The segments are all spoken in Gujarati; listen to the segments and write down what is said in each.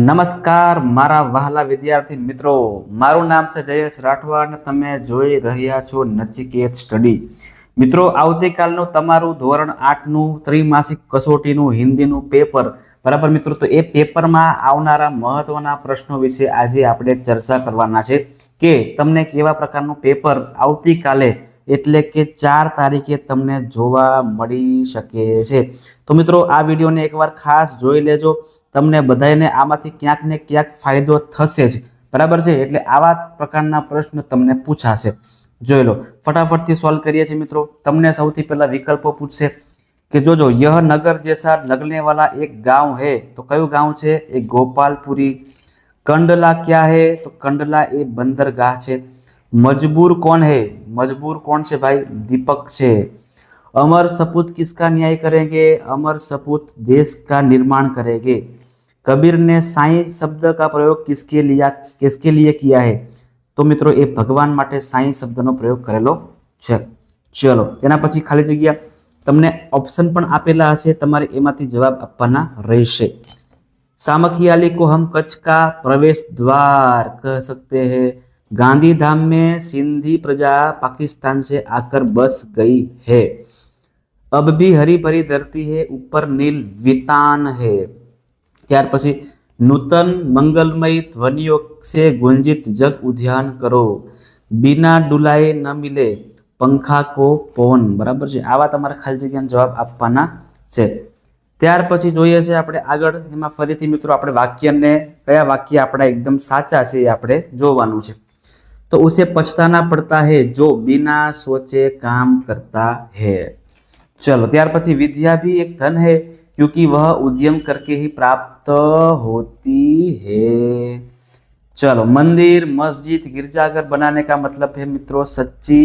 નમસ્કાર, મારા વહાલા વિદ્યાર્થી મિત્રો. મારું નામ છે જયેશ રાઠવા અને તમે જોઈ રહ્યા છો નચિકેત સ્ટડી. મિત્રો, આવતીકાલનું તમારું ધોરણ આઠનું ત્રિમાસિક કસોટીનું હિન્દીનું પેપર. બરાબર મિત્રો, તો એ પેપરમાં આવનારા મહત્વના પ્રશ્નો વિશે આજે આપણે ચર્ચા કરવાના છે કે તમને કેવા પ્રકારનું પેપર આવતીકાલે એટલે કે ચાર તારીખે તમને જોવા મળી શકે છે. તો મિત્રો, આ વિડીયોને એકવાર ખાસ જોઈ લેજો. તમને બધાને આમાંથી ક્યાંક ને ક્યાંક ફાયદો થશે જ. બરાબર છે? એટલે આવા પ્રકારના પ્રશ્ન તમને પૂછાશે. જોઈ લો. ફટાફટથી સોલ્વ કરીએ છીએ મિત્રો. તમને સૌથી પહેલાં વિકલ્પો પૂછશે કે જોજો યહ નગર જેસા લગનેવાલા એક ગાંવ હે. તો કયું ગાંવ છે? એ ગોપાલપુરી. કંડલા ક્યાં હે? તો કંડલા એ બંદરગાહ છે. મજબૂર કોણ है મજબૂર કોણ છે ભાઈ? દીપક છે. અમર સપૂત किसका न्याय करेंगे अमर सपूत देश का निर्माण करेंगे कबीर ने साई શબ્દ કા પ્રયોગ किसके लिया किसके લિયે किया है તો મિત્રો, એ ભગવાન માટે સાઈ શબ્દનો પ્રયોગ કરેલો છે. ચલો, એના પછી ખાલી જગ્યા તમને ઓપ્શન પણ આપેલા હશે. તમારે એમાંથી જવાબ આપવાના રહેશે. સામખિયાલી કો હમ કચ્છ કા પ્રવેશ દ્વાર કહ सकते हैं गांधी धाम में सिंधी प्रजा पाकिस्तान से आकर बस गई है अब भी हरी भरी धरती है ऊपर नील वितान है ત્યાર પછી નૂતન મંગલમય ધ્વનિઓ से ગુંજિત જગ ઉદ્યાન કરો બિના ડુલાએ ન મિલે પંખા કો પવન બરાબર છે આવા તમારે ખાલી જગ્યાનો જવાબ આપવાના છે ત્યાર પછી જોઈએ છે આપણે આગળ એમાં ફરીથી મિત્રો આપણે વાક્યને કયા વાક્ય આપણા એકદમ સાચા છે એ આપણે જોવાનું છે तो उसे पछताना पड़ता है जो बिना सोचे काम करता है चलो ત્યાર પછી विद्या भी एक धन है क्योंकि वह उद्यम करके ही प्राप्त होती है चलो मंदिर मस्जिद गिरजाघर बनाने का मतलब है મિત્રો સચ્ચી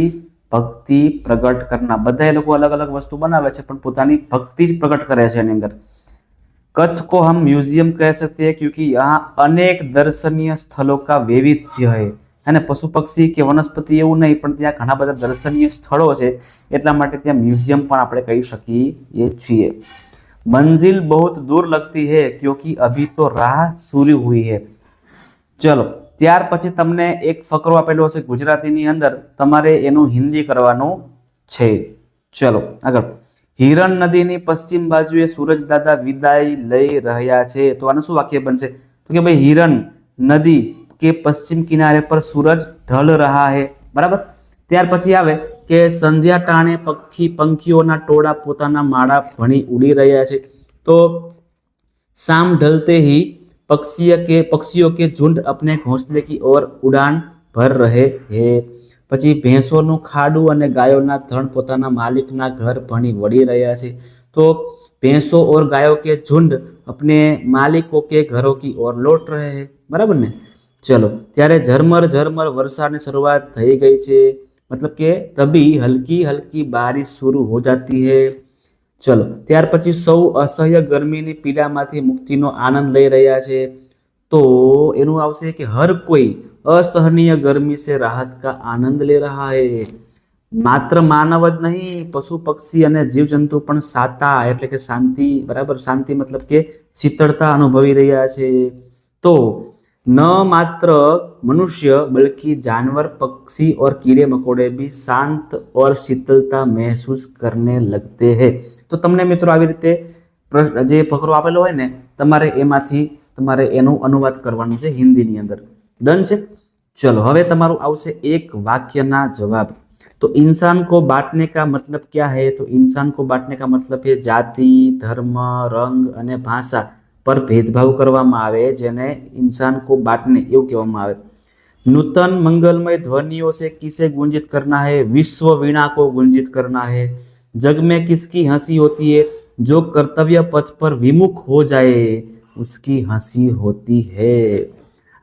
ભક્તિ પ્રગટ કરના બધા એ લોકો અલગ અલગ વસ્તુ બનાવે છે પણ પોતાની ભક્તિ જ પ્રગટ કરે છે એની અંદર कच्छ को हम म्यूजियम कह सकते हैं क्योंकि यहाँ अनेक दर्शनीय स्थलों का वैविध्य है અને પશુ પક્ષી કે વનસ્પતિ એવું નહીં, પણ ત્યાં ઘણા બધા દર્શનીય સ્થળો છે, એટલા માટે ત્યાં મ્યુઝિયમ પણ આપણે કહી શકીએ છીએ. મંજિલ બહુત દૂર લગતી હે, ક્યોંકિ અભી તો રાહ સુરી હુઈ હે. ચલો, ત્યાર પછી તમને એક ફકરો આપેલો હશે ગુજરાતીની અંદર. તમારે એનું હિન્દી કરવાનું છે. ચલો, આગળ. હિરણ નદીની પશ્ચિમ બાજુએ સૂરજ દાદા વિદાય લઈ રહ્યા છે. તો આનું શું વાક્ય બનશે? તો કે ભાઈ, હિરણ નદી કે પશ્ચિમ કિનારે પર સૂરજ ઢલ રહ્યા હે. બરાબર? ત્યાર પછી આવે કે સંધ્યા ટાણે પક્ષી પંખીઓના ટોળા પોતાના માળા ભણી ઉડી રહ્યા છે. તો શામ ઢલતે હી પક્ષીય કે પક્ષીઓ કે ઝુંડ અપને ઘોંસલે કી ઓર ઉડાન ભર રહે હે. પછી ભેંસોનું ખાડું અને ગાયોના ધણ પોતાના માલિકના ઘર ભણી વળી રહ્યા છે. તો ભેંસો ઓર ગાયો કે ઝુંડ અપને માલિકો કે ઘરો કી ઓર લોટ રહે હે. બરાબર ને? ચલો, ત્યારે ઝરમર ઝરમર વરસાદની શરૂઆત થઈ ગઈ છે. મતલબ કે તબી હલકી હલકી બારિશ શરૂ હો જાતી હે. ચલો, ત્યાર પછી સૌ અસહ્ય ગરમીની પીડામાંથી મુક્તિનો આનંદ લઈ રહ્યા છે. તો એનું આવશે કે હર કોઈ અસહનીય ગરમી સે રાહત કા આનંદ લે રહા હે. માત્ર માનવ જ નહીં, પશુ, પક્ષી અને જીવજંતુ પણ સાતા એટલે કે શાંતિ, બરાબર? શાંતિ મતલબ કે શીતળતા અનુભવી રહ્યા છે. તો न मात्र मनुष्य बल्कि जानवर पक्षी और कीड़े मकोड़े भी शांत और शीतलता महसूस करने लगते हैं તો તમને મિત્રો આવી રીતે પ્રશ્ન જે ફકરો આપેલો હોય ને તમારે એમાંથી તમારે એનું અનુવાદ કરવાનું છે હિન્દીની અંદર ડન છે ચલો હવે તમારું આવશે એક વાક્યના જવાબ तो इंसान को बांटने का मतलब क्या है तो इंसान को बांटने का मतलब है जाति धर्म रंग અને ભાષા પર ભેદભાવ કરવામાં આવે જેને इंसान को बांटने એવું કહેવામાં આવે नूतन मंगलमय ध्वनियों से किसे गुंजित करना है विश्व वीणा को गुंजित करना है जग में किसकी हंसी होती है जो कर्तव्य पथ पर विमुख हो जाए उसकी हंसी होती है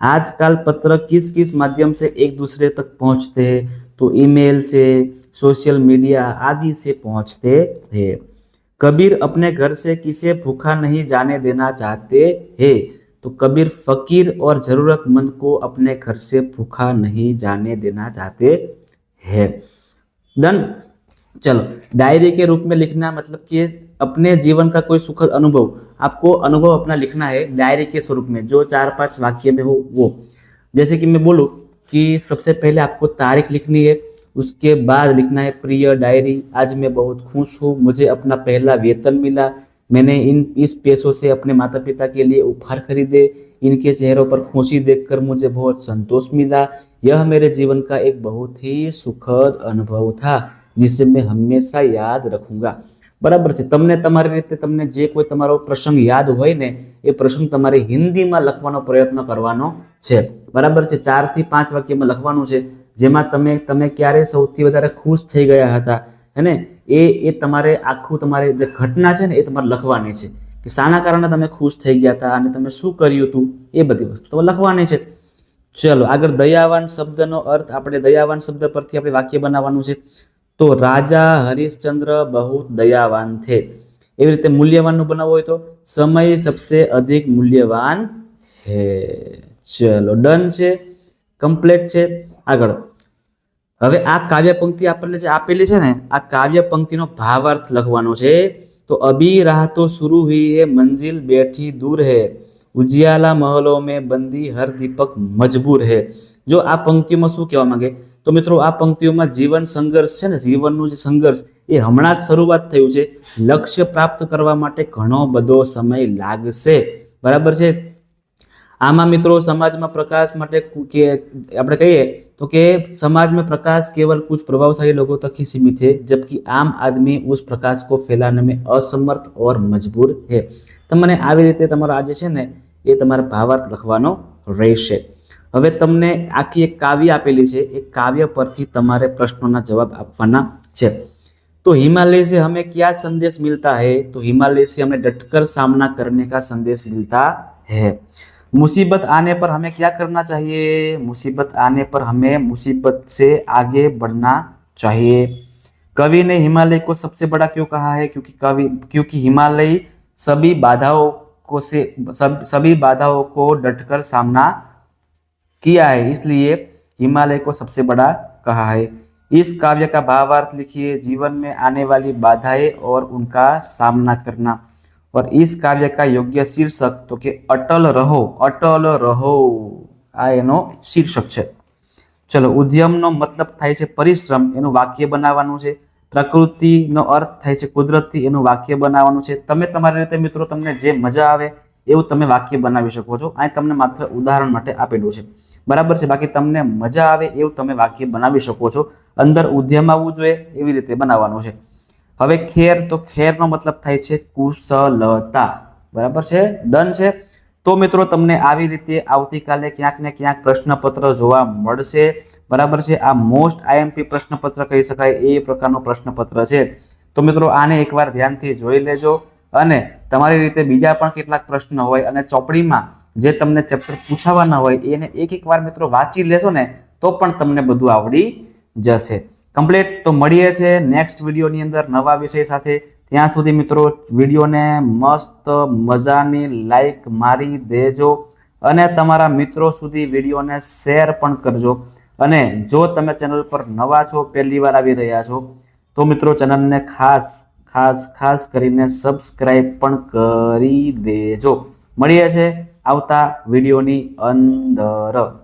आजकल पत्र किस किस माध्यम से एक दूसरे तक पहुंचते हैं तो ईमेल से सोशल मीडिया आदि से पहुंचते हैं कबीर अपने घर से किसे भूखा नहीं जाने देना चाहते हैं? तो कबीर फकीर और जरूरतमंद को अपने घर से भूखा नहीं जाने देना चाहते हैं। डन चलो, डायरी के रूप में लिखना मतलब कि अपने जीवन का कोई सुखद अनुभव। आपको अनुभव अपना लिखना है डायरी के स्वरूप में, जो चार पाँच वाक्य में हो, वो। जैसे कि मैं बोलूँ कि सबसे पहले आपको तारीख लिखनी है उसके बाद लिखना है प्रिय डायरी आज मैं बहुत खुश हूँ मुझे अपना पहला वेतन मिला मैंने इन इस पैसों से अपने माता पिता के लिए उपहार खरीदे इनके चेहरों पर खुशी देखकर मुझे बहुत संतोष मिला यह मेरे जीवन का एक बहुत ही सुखद अनुभव था जिसे मैं हमेशा याद रखूंगा બરાબર છે તમને તમારી રીતે તમને જે કોઈ તમારો પ્રસંગ યાદ હોય ને એ પ્રસંગ તમારે હિન્દીમાં લખવાનો પ્રયત્ન કરવાનો છે બરાબર છે ચારથી પાંચ વાક્યમાં લખવાનું છે જેમાં તમે તમે ક્યારે સૌથી વધારે ખુશ થઈ ગયા હતા હેને એ એ તમારે આખું તમારે જે ઘટના છે ને, એ તમારે લખવાની છે કે શાના કારણે તમે ખુશ થઈ ગયા હતા અને તમે શું કર્યું હતું, એ બધી વસ્તુ તમારે લખવાની છે. ચલો, આગળ દયાવાન શબ્દનો અર્થ આપણે દયાવાન શબ્દ પરથી આપણે વાક્ય બનાવવાનું છે. તો રાજા હરિશ્ચંદ્ર બહુ દયાવાન થે. એવી રીતે મૂલ્યવાનનું બનાવવું હોય તો સમય સબસે અધિક મૂલ્યવાન હે. ચલો, ડન છે. કમ્પ્લેટ છે. આગળ. હવે આ કાવ્ય પંક્તિ આપણને જે આપેલી છે ને, આ કાવ્ય પંક્તિનો ભાવાર્થ લખવાનો છે. તો અભી રાહ તો શુરુ હુઈ હે, મંજિલ બેઠી દૂર હે. ઉજિયાલા મહલો મેં બંદી હર દીપક મજબૂર હે. જો આ પંક્તિમાં શું કહેવા માંગે? તો મિત્રો, આ પંક્તિઓમાં જીવન સંઘર્ષ છે ને, જીવનનું જે સંઘર્ષ, એ હમણાં જ શરૂઆત થયું છે. લક્ષ્ય પ્રાપ્ત કરવા માટે ઘણો બધો સમય લાગશે. બરાબર છે? આમાં મિત્રો સમાજમાં પ્રકાશ માટે કુ- કે આપણે કહીએ તો કે समाज में प्रकाश केवल कुछ प्रभावशाली लोगों तक ही सीमित है जबकि आम आदमी उस प्रकाश को फैलाने में असमर्थ और मजबूर है તમને આવી રીતે તમારો આજે છે ને એ તમારે ભાવાર્થ લખવાનો રહેશે હવે તમને આખી એક કાવ્ય આપેલી છે એ કાવ્ય પરથી તમારે પ્રશ્નોના જવાબ આપવાના છે तो हिमालय से हमें क्या संदेश मिलता है तो हिमालय से हमें डटकर सामना करने का संदेश मिलता है मुसीबत आने पर हमें क्या करना चाहिए? मुसीबत आने पर हमें मुसीबत से आगे बढ़ना चाहिए। कवि ने हिमालय को सबसे बड़ा क्यों कहा है? क्योंकि कवि, क्योंकि हिमालय सभी बाधाओं को से, सब, सभी बाधाओं को डटकर सामना किया है, इसलिए हिमालय को सबसे बड़ा कहा है। इस काव्य का भावार्थ लिखिए। जीवन में आने वाली बाधाएँ और उनका सामना करना। और इस काव्य का योग्य शीर्षक तो कि अटल रहो अटल रहो આ એનો શીર્ષક છે ચલો ઉદ્યમનો મતલબ થાય છે પરિશ્રમ એનું વાક્ય બનાવવાનું છે પ્રકૃતિનો અર્થ થાય છે કુદરતી એનું વાક્ય બનાવવાનું છે તમે તમારી રીતે મિત્રો તમને જે મજા આવે એવું તમે વાક્ય બનાવી શકો છો અહીં તમને માત્ર ઉદાહરણ માટે આપેલું છે બરાબર છે બાકી તમને મજા આવે એવું તમે વાક્ય બનાવી શકો છો અંદર ઉદ્યમ આવવું જોઈએ એવી રીતે બનાવવાનું છે હવે ખેર તો ખેરનો મતલબ થાય છે કુશલતા બરાબર છે? ડન છે? તો મિત્રો, તમને આવી રીતે આવતીકાલે ક્યાંક ને ક્યાંક પ્રશ્નપત્ર જોવા મળશે. બરાબર છે? આ મોસ્ટ આઈએમપી પ્રશ્નપત્ર કહી શકાય, એ પ્રકારનો પ્રશ્નપત્ર છે. તો મિત્રો, આને એકવાર ધ્યાનથી જોઈ લેજો. અને તમારી રીતે બીજા પણ કેટલાક પ્રશ્ન હોય અને ચોપડીમાં જે તમને ચેપ્ટર પૂછાવાના હોય, એને એક એક વાર મિત્રો વાંચી લેશો ને, તો પણ તમને બધું આવડી જશે. કમ્પ્લીટ તો મળીએ છે નેક્સ્ટ વિડીયોની અંદર નવા વિષય સાથે. ત્યાં સુધી મિત્રો વિડીયોને મસ્ત મજાની લાઈક મારી દેજો અને તમારા મિત્રો સુધી વિડીયોને શેર પણ કરજો. અને જો તમે ચેનલ પર નવા છો, પહેલી વાર આવી રહ્યા છો, તો મિત્રો ચેનલને ખાસ ખાસ ખાસ કરીને સબસ્ક્રાઈબ પણ કરી દેજો. મળીએ છે આવતા વિડીયોની અંદર.